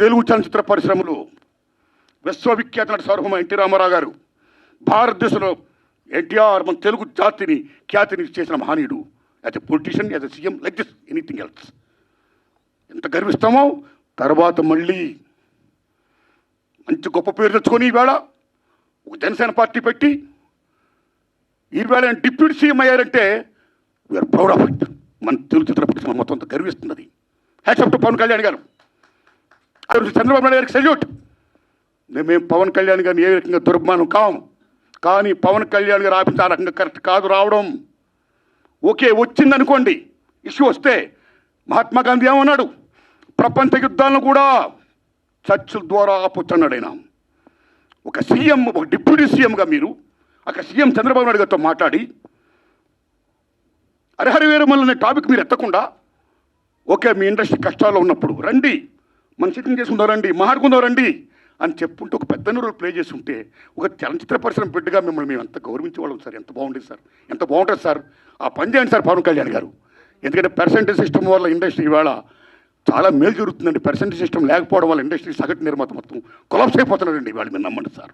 తెలుగు చలనచిత్ర పరిశ్రమలో విశ్వవిఖ్యాత నటి సార్వభౌమ ఎన్టీ రామారావు గారు భారతదేశంలో ఎన్టీఆర్ మన తెలుగు జాతిని ఖ్యాతిని చేసిన మహనీయుడు. As a politician as a CM like this anything else ఎంత గర్విస్తామో తర్వాత మళ్ళీ మంచి గొప్ప పేరు తెచ్చుకొని ఈవేళ ఒక జనసేన పార్టీ పెట్టి ఈవేళ డిప్యూటీ సీఎం అయ్యారంటే we are proud of it మన తెలుగు చిత్ర పరిశ్రమ మొత్తం అంత గర్విస్తున్నది. హ్యాట్స్ టు పవన్ కళ్యాణ్ గారు. చంద్రబాబు నాయుడు గారికి సెల్యూట్ మేము పవన్ కళ్యాణ్ గారిని ఏ రకంగా దుర్మానం కాం. కానీ పవన్ కళ్యాణ్ గారు ఆపించి ఆ రకంగా కరెక్ట్ కాదు రావడం. ఓకే వచ్చిందనుకోండి ఇష్యూ వస్తే మహాత్మా గాంధీ ఏమన్నాడు? ప్రపంచ యుద్ధాలను కూడా చర్చల ద్వారా ఆపొచ్చన్నాడు ఆయన ఒక సీఎం ఒక డిప్యూటీ సీఎంగా మీరు అక్కడ సీఎం చంద్రబాబు నాయుడు గారితో మాట్లాడి హరిహర వీరమల్ అనే టాపిక్ మీరు ఎత్తకుండా ఓకే మీ ఇండస్ట్రీ కష్టాల్లో ఉన్నప్పుడు రండి. మనం సిట్టింగ్ చేసుకుందాం రండి రండి అని చెప్పుంటే ఒక పెద్ద రోల్ ప్లే చేసి ఉంటే ఒక చలనచిత్ర పరిశ్రమ బిడ్డగా మిమ్మల్ని మేము ఎంత గౌరవించేవాళ్ళం సార్? ఎంత బాగుండేది సార్? ఎంత బాగుంటుంది సార్? ఆ పని చేయండి సార్ పవన్ కళ్యాణ్ గారు. ఎందుకంటే పర్సెంటేజ్ సిస్టమ్ వల్ల ఇండస్ట్రీ ఇవాళ చాలా మేలు జరుగుతుందండి. పర్సంటేజ్ సిస్టమ్ లేకపోవడం వల్ల ఇండస్ట్రీ సగటు నిర్మాత మొత్తం కొలాప్స్ అయిపోతున్నారండి వాళ్ళు మీరు నమ్మండి సార్.